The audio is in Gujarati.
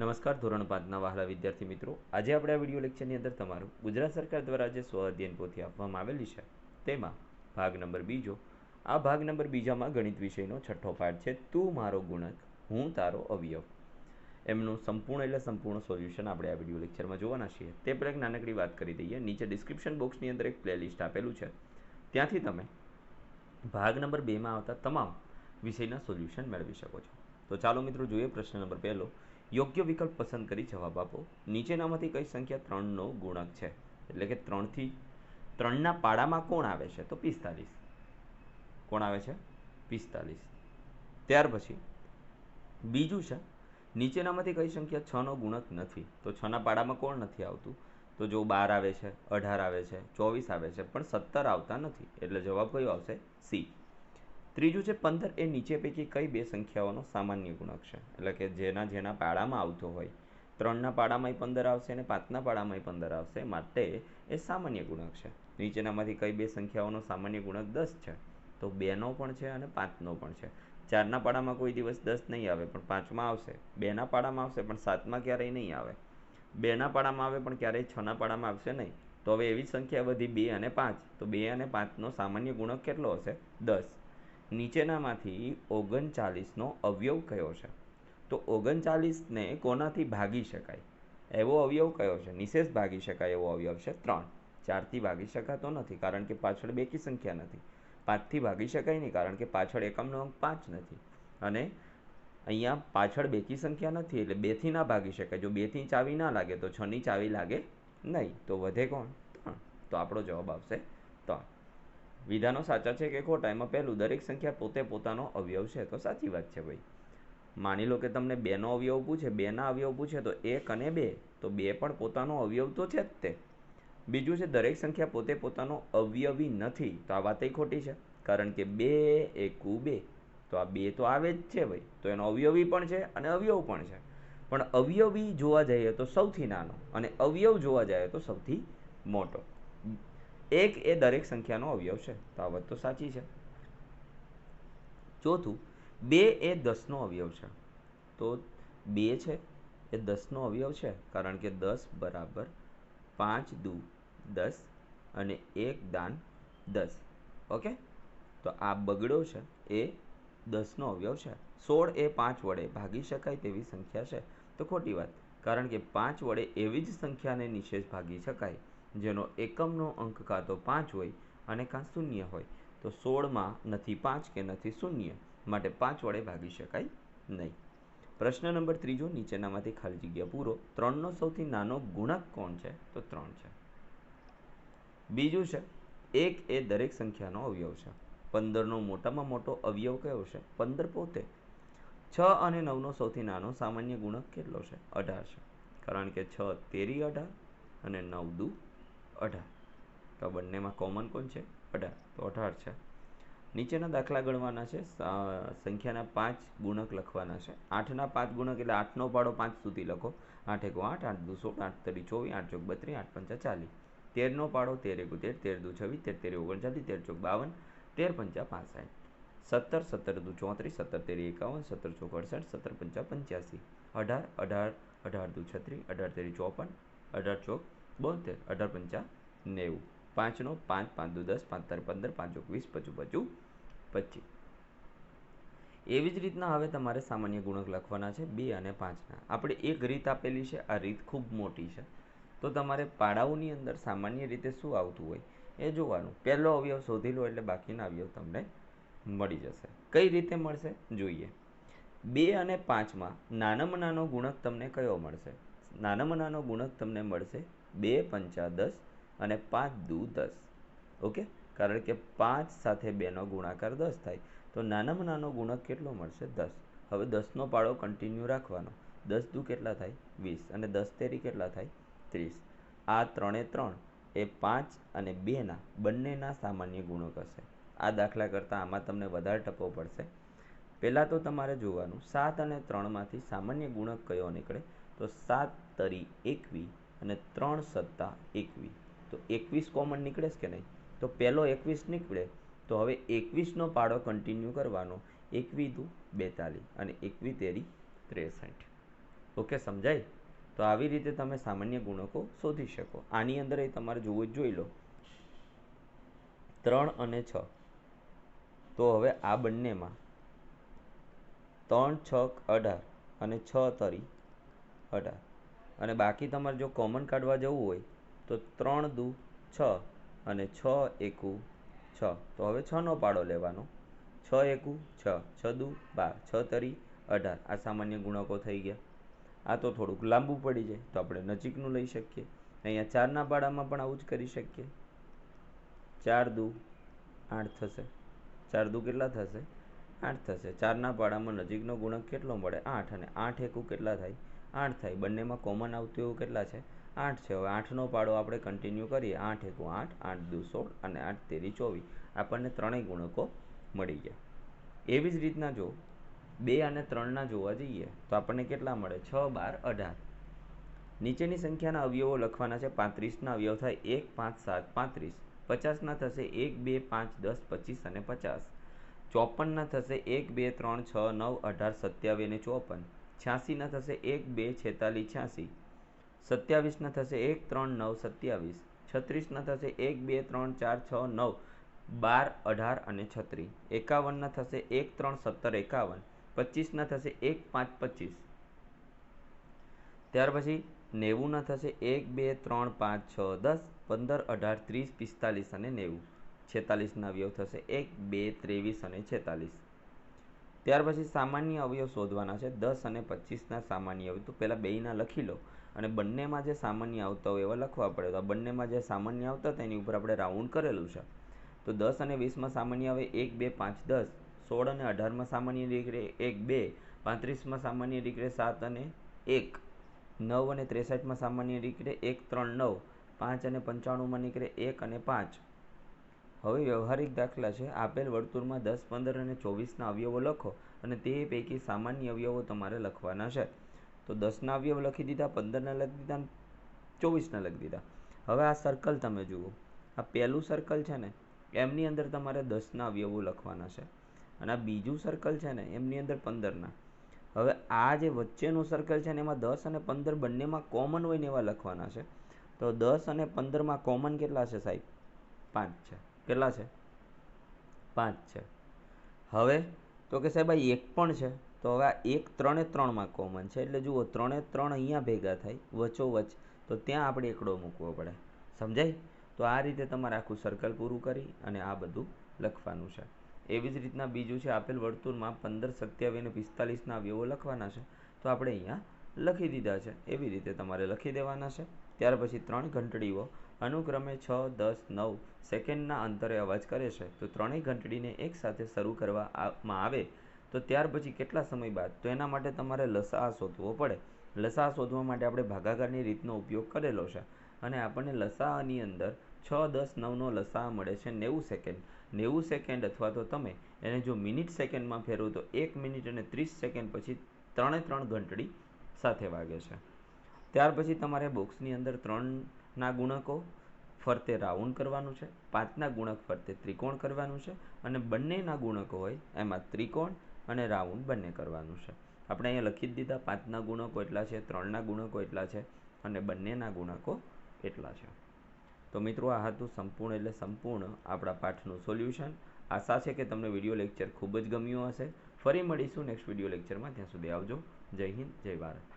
નમસ્કાર ધોરણ પાંચના વહાલા વિદ્યાર્થી મિત્રો. આજે આપણે આ વીડિયો લેક્ચરની અંદર તમારું ગુજરાત સરકાર દ્વારા જે સ્વ અધ્યયન પોથી આપવામાં આવેલી છે, તેમાં ભાગ નંબર બીજો. આ ભાગ નંબર બીજામાં ગણિત વિષયનો છઠ્ઠો પાઠ છે, તું મારો ગુણક, હું તારો અવયવ. એમનું સંપૂર્ણ એટલે સંપૂર્ણ સોલ્યુશન આપણે આ વીડિયો લેક્ચરમાં જોવાના છીએ. તે પહેલાં એક નાનકડી વાત કરી દઈએ. નીચે ડિસ્ક્રિપ્શન બોક્સની અંદર એક પ્લેલિસ્ટ આપેલું છે. ત્યાંથી તમે ભાગ નંબર બેમાં આવતા તમામ વિષયના સોલ્યુશન મેળવી શકો છો. તો ચાલો મિત્રો, જોઈએ પ્રશ્ન નંબર પહેલો. યોગ્ય વિકલ્પ પસંદ કરી જવાબ આપો. નીચેનામાંથી કઈ સંખ્યા ત્રણનો ગુણક છે? એટલે કે ત્રણથી, ત્રણના પાડામાં કોણ આવે છે? તો પિસ્તાલીસ. કોણ આવે છે? પિસ્તાલીસ. ત્યાર પછી, બીજું છે, નીચેનામાંથી કઈ સંખ્યા છનો ગુણક નથી, તો છના પાડામાં કોણ નથી આવતું? તો જો બાર આવે છે, અઢાર આવે છે, ચોવીસ આવે છે, પણ સત્તર આવતા નથી, એટલે જવાબ કયો આવશે? સી. ત્રીજું છે, પંદર એ નીચે પૈકી કઈ બે સંખ્યાઓનો સામાન્ય ગુણક છે એટલે કે જેના જેના પાડામાં આવતો હોય, ત્રણના પાડામાંય પંદર આવશે અને પાંચના પાડામાંય પંદર આવશે, માટે એ સામાન્ય ગુણક છે નીચેનામાંથી કઈ બે સંખ્યાઓનો સામાન્ય ગુણક દસ છે, તો બેનો પણ છે અને પાંચનો પણ છે. ચારના પાડામાં કોઈ દિવસ દસ નહીં આવે, પણ પાંચમાં આવશે. બેના પાડામાં આવશે, પણ સાતમાં ક્યારેય નહીં આવે. બેના પાડામાં આવે, પણ ક્યારેય છના પાડામાં આવશે નહીં. તો હવે એવી સંખ્યા વધી બે અને પાંચ. તો બે અને પાંચનો સામાન્ય ગુણક કેટલો હશે? દસ. નીચેનામાંથી ઓગણચાલીસનો અવયવ કયો છે? તો ઓગણચાલીસને કોનાથી ભાગી શકાય? એવો અવયવ કયો છે? નિશેષ ભાગી શકાય એવો અવયવ છે ત્રણ. ચારથી ભાગી શકાતો નથી, કારણ કે પાછળ બેકી સંખ્યા નથી. પાંચથી ભાગી શકાય નહીં, કારણ કે પાછળ એકમનો અંક પાંચ નથી. અને અહીંયા પાછળ બેકી સંખ્યા નથી, એટલે બેથી ના ભાગી શકાય. જો બેથી ચાવી ના લાગે તો છની ચાવી લાગે નહીં. તો વધે કોણ? ત્રણ. તો આપણો જવાબ આવશે વિધાનો સાચા છે કે ખોટા એમાં પહેલું, દરેક સંખ્યા પોતે પોતાનો અવયવ છે. તો સાચી વાત છે ભાઈ. માની લો કે તમને બેનો અવયવ પૂછે, બેના અવયવ પૂછે, તો એક અને બે. તો બે પણ પોતાનો અવયવ તો છે જ તે. બીજું છે, દરેક સંખ્યા પોતે પોતાનો અવયવી નથી. તો આ વાતય ખોટી છે. કારણ કે બે એકુ બે. તો આ બે તો આવે જ છે ભાઈ. તો એનો અવયવી પણ છે અને અવયવ પણ છે. પણ અવયવી જોવા જઈએ તો સૌથી નાનો અને અવયવ જોવા જઈએ તો સૌથી મોટો. એક એ દરેક સંખ્યાનો અવયવ છે. તો આ વાત તો સાચી છે. ચોથું, બે એ દસનો અવયવ છે. તો બે છે એ દસનો અવયવ છે. કારણ કે દસ બરાબર પાંચ દુ દસ અને એક દાન દસ. ઓકે? તો આ બગડો છે એ દસનો અવયવ છે. સોળ એ પાંચ વડે ભાગી શકાય તેવી સંખ્યા છે. તો ખોટી વાત. કારણ કે પાંચ વડે એવી જ સંખ્યાને નિશેષ ભાગી શકાય. જેનો એકમનો અંક કાં તો પાંચ હોય અને કાં શૂન્ય હોય, તો સોળમાં નથી પાંચ કે નથી શૂન્ય માટે પાંચ વડે ભાગી શકાય નહીં. પ્રશ્ન નંબર ત્રીજો, નીચેનામાંથી ખાલી જગ્યા પૂરો. ત્રણનો સૌથી નાનો ગુણક કોણ છે? તો ત્રણ છે. બીજું છે, એક એ દરેક સંખ્યાનો અવયવ છે. પંદરનો મોટામાં મોટો અવયવ કયો છે? પંદર પોતે. છ અને નવનો સૌથી નાનો સામાન્ય ગુણક કેટલો છે? અઢાર છે. કારણ કે છ તેરી અઢાર અને નવ દુ અઢાર. તો બંનેમાં કોમન કોણ છે? અઢાર. તો અઢાર છે. નીચેના દાખલા ગણવાના છે. સંખ્યાના પાંચ ગુણક લખવાના છે. આઠના પાંચ ગુણક એટલે આઠનો પાડો પાંચ સુધી લખો. આઠ એકો આઠ આઠ દુ સોળ, આઠ તરી ચોવીસ, આઠ ચોક બત્રીસ, આઠ પંચા ચાલીસ. તેરનો પાડો તેર એકો તેર તેર દુ છવ્વીસ, તેર તેર ઓગણચાલીસ, તેર ચોક બાવન, તેર પંચા પાસઠ. સત્તર સત્તર દુ ચોત્રીસ, સત્તર તેરી એકાવન, સત્તર ચોક અડસઠ, સત્તર પંચા પંચ્યાસી. અઢાર અઢાર અઢાર દુ છત્રીસ, અઢાર તેરી ચોપન, અઢાર ચોક બોતેર, અઢાર, પંચા, નેવું, પાંચનો, પાંચ પાંચ, દુ, દસ, પાંચ તારી પંદર, પાંચ વીસ પચું પચું પચીસ. એવી જ રીતના હવે તમારે સામાન્ય ગુણક લખવાના છે, બે અને પાંચના. આપણે એક રીત આપેલી છે, આ રીત ખૂબ મોટી છે. તો તમારે પાડાઓની અંદર સામાન્ય રીતે શું આવતું હોય એ જોવાનું. પહેલો અવયવ શોધી લો એટલે બાકીના અવયવ તમને મળી જશે. કઈ રીતે મળશે? જોઈએ. બે અને પાંચમાં નાનામાં નાનો ગુણક તમને કયો મળશે? નાનામાં નાનો ગુણક તમને મળશે બે પંચા દસ અને પાંચ દુ દસ. ઓકે? કારણ કે પાંચ સાથે બેનો ગુણાકાર દસ થાય. તો નાનામાં નાનો ગુણક કેટલો મળશે? દસ. હવે દસનો પાડો કન્ટિન્યુ રાખવાનો. દસ દુ કેટલા થાય? વીસ. અને દસ તેરી કેટલા થાય? ત્રીસ. આ ત્રણે ત્રણ એ પાંચ અને બેના બંનેના સામાન્ય ગુણક હશે. આ દાખલા કરતાં આમાં તમને વધારે ટકો પડશે. પહેલાં તો તમારે જોવાનું, સાત અને ત્રણમાંથી સામાન્ય ગુણક કયો નીકળે? તો સાત તરી એકવી અને ત્રણ સત્તા એકવી. તો એકવીસ કોમન નીકળે છે કે નહીં? તો પહેલો એકવીસ નીકળે, તો હવે એકવીસનો પાડો કન્ટિન્યુ કરવાનો. એકવી દુ બેતાલીસ અને એકવી તેરી ત્રેસઠ. ઓકે, સમજાય? તો આવી રીતે તમે સામાન્ય ગુણકો શોધી શકો. આની અંદર એ તમારે જોવું જ જોઈ લો. ત્રણ અને છ. તો હવે આ બંનેમાં ત્રણ, છ, અઢાર અને છ, તરી, અઢાર. અને બાકી તમારે જો કોમન કાઢવા જવું હોય, તો ત્રણ દુ છ અને છ એકુ છ. તો હવે છનો પાડો લેવાનો. છ એકુ છ છ દુ બાર, છ તરી અઢાર. આ સામાન્ય ગુણકો થઈ ગયા. આ તો થોડુંક લાંબુ પડી જાય, તો આપણે નજીકનું લઈ શકીએ. અહીંયા ચારના પાડામાં પણ આવું જ કરી શકીએ. ચાર દુ આઠ થશે. ચાર દુ કેટલા થશે? આઠ થશે. ચારના પાડામાં નજીકનો ગુણક કેટલો મળે? આઠ. અને આઠ એકુ કેટલા થાય? આઠ થાય. બંનેમાં કોમન આવતું એવું કેટલા છે? આઠ છે. હવે આઠનો પાડો આપણે કન્ટિન્યુ કરીએ. આઠ એકું આઠ આઠ દુ સોળ અને આઠ તેરી ચોવીસ. આપણને ત્રણેય ગુણકો મળી ગયા. એવી જ રીતના જો બે અને ત્રણના જોવા જઈએ, તો આપણને કેટલા મળે? છ, બાર, અઢાર. નીચેની સંખ્યાના અવયવો લખવાના છે. પાંત્રીસના અવયવ થાય. એક, પાંચ, સાત, પાંત્રીસ. પચાસના થશે એક, બે, પાંચ, દસ, પચીસ અને પચાસ. ચોપનના થશે એક, બે, ત્રણ, છ, નવ, અઢાર, સત્યાવીસ અને ચોપન. છ્યાસીના થશે એક, બે, છેતાલીસ, છ્યાસી. સત્યાવીસના થશે એક, ત્રણ, નવ, સત્યાવીસ. છત્રીસના થશે એક, બે, ત્રણ, ચાર, છ, નવ, બાર, અઢાર અને છત્રીસ એકાવનના થશે એક, ત્રણ, સત્તર, એકાવન. પચીસના થશે એક, પાંચ, પચીસ. ત્યાર પછી નેવુંના થશે એક, બે, ત્રણ, પાંચ, છ, દસ, પંદર, અઢાર, ત્રીસ, પિસ્તાલીસ અને નેવું. છેતાલીસના અવયવ થશે એક, બે, ત્રેવીસ અને છેતાલીસ. ત્યાર પછી સામાન્ય અવયવ શોધવાના છે. દસ અને પચીસના સામાન્ય અવયવ. તો પહેલાં બેયના લખી લો અને બંનેમાં જે સામાન્ય આવતા હોય એવા લખવા પડે. તો આ બંનેમાં જે સામાન્ય આવતા હતા એની ઉપર આપણે રાઉન્ડ કરેલું છે. તો દસ અને વીસમાં સામાન્ય આવે એક, બે, પાંચ, દસ. સોળ અને અઢારમાં સામાન્ય નીકળે એક, બે. પાંત્રીસમાં સામાન્ય નીકળે સાત અને એક. નવ અને ત્રેસઠમાં સામાન્ય નીકળે એક, ત્રણ, નવ. પાંચ અને પંચાણુંમાં નીકળે એક અને પાંચ. હવે વ્યવહારિક દાખલા છે. આપેલ વર્તુળમાં દસ, પંદર અને ચોવીસના અવયવો લખો અને તે પૈકી સામાન્ય અવયવો તમારે લખવાના છે. તો દસના અવયવ લખી દીધા, પંદરના લખી દીધા ચોવીસના લખી દીધા. હવે આ સર્કલ તમે જુઓ. આ પહેલું સર્કલ છે ને, એમની અંદર તમારે દસના અવયવો લખવાના છે. અને આ બીજું સર્કલ છે ને, એમની અંદર પંદરના. હવે આ જે વચ્ચેનું સર્કલ છે ને, એમાં દસ અને પંદર બંનેમાં કોમન હોય ને એવા લખવાના છે. તો દસ અને પંદરમાં કોમન કેટલા છે સાહેબ? પાંચ છે. કેટલા છે? પાંચ છે. હવે તો કે સાહેબ આ એક પણ છે, તો હવે આ એક ત્રણે ત્રણમાં કોમન છે. એટલે જુઓ, ત્રણે ત્રણ અહીંયા ભેગા થાય વચોવચ તો ત્યાં આપણે એકડો મૂકવો પડે. સમજાય? તો આ રીતે તમારે આખું સર્કલ પૂરું કરી અને આ બધું લખવાનું છે. એવી જ રીતના બીજું છે, આપેલ વર્તુળમાં પંદર સત્યાવીસ અને પિસ્તાલીસના અવયવો લખવાના છે. તો આપણે અહીંયા લખી દીધા છે. એવી રીતે તમારે લખી દેવાના છે. ત્યાર પછી ત્રણ ઘંટડીઓ અનુક્રમે છ, દસ, નવ સેકન્ડના અંતરે અવાજ કરે છે. તો ત્રણેય ઘંટડીને એકસાથે શરૂ કરવામાં આવે, તો ત્યાર પછી કેટલા સમય બાદ? તો એના માટે તમારે લસા શોધવો પડે. લસા શોધવા માટે આપણે ભાગાકારની રીતનો ઉપયોગ કરેલો છે અને આપણને લસાની અંદર છ, દસ, નવનો લસા મળે છે નેવું સેકન્ડ. નેવું સેકન્ડ અથવા તો તમે એને જો મિનિટ સેકન્ડમાં ફેરવો, તો એક મિનિટ અને ત્રીસ સેકન્ડ પછી ત્રણે ત્રણ ઘંટડી સાથે વાગે છે. ત્યાર પછી તમારે બોક્સની અંદર ત્રણના ગુણકો ફરતે રાઉન્ડ કરવાનું છે, પાંચના ગુણક ફરતે ત્રિકોણ કરવાનું છે અને બંનેના ગુણકો હોય એમાં ત્રિકોણ અને રાઉન્ડ બંને કરવાનું છે. આપણે અહીંયા લખી જ દીધા, પાંચના ગુણકો એટલા છે, ત્રણના ગુણકો એટલા છે અને બંનેના ગુણકો એટલા છે. તો મિત્રો, આ હતું સંપૂર્ણ એટલે સંપૂર્ણ આપણા પાઠનું સોલ્યુશન. આશા છે કે તમને વીડિયો લેક્ચર ખૂબ જ ગમ્યું હશે. ફરી મળીશું નેક્સ્ટ વીડિયો લેક્ચરમાં. ત્યાં સુધી આવજો. જય હિન્દ, જય ભારત.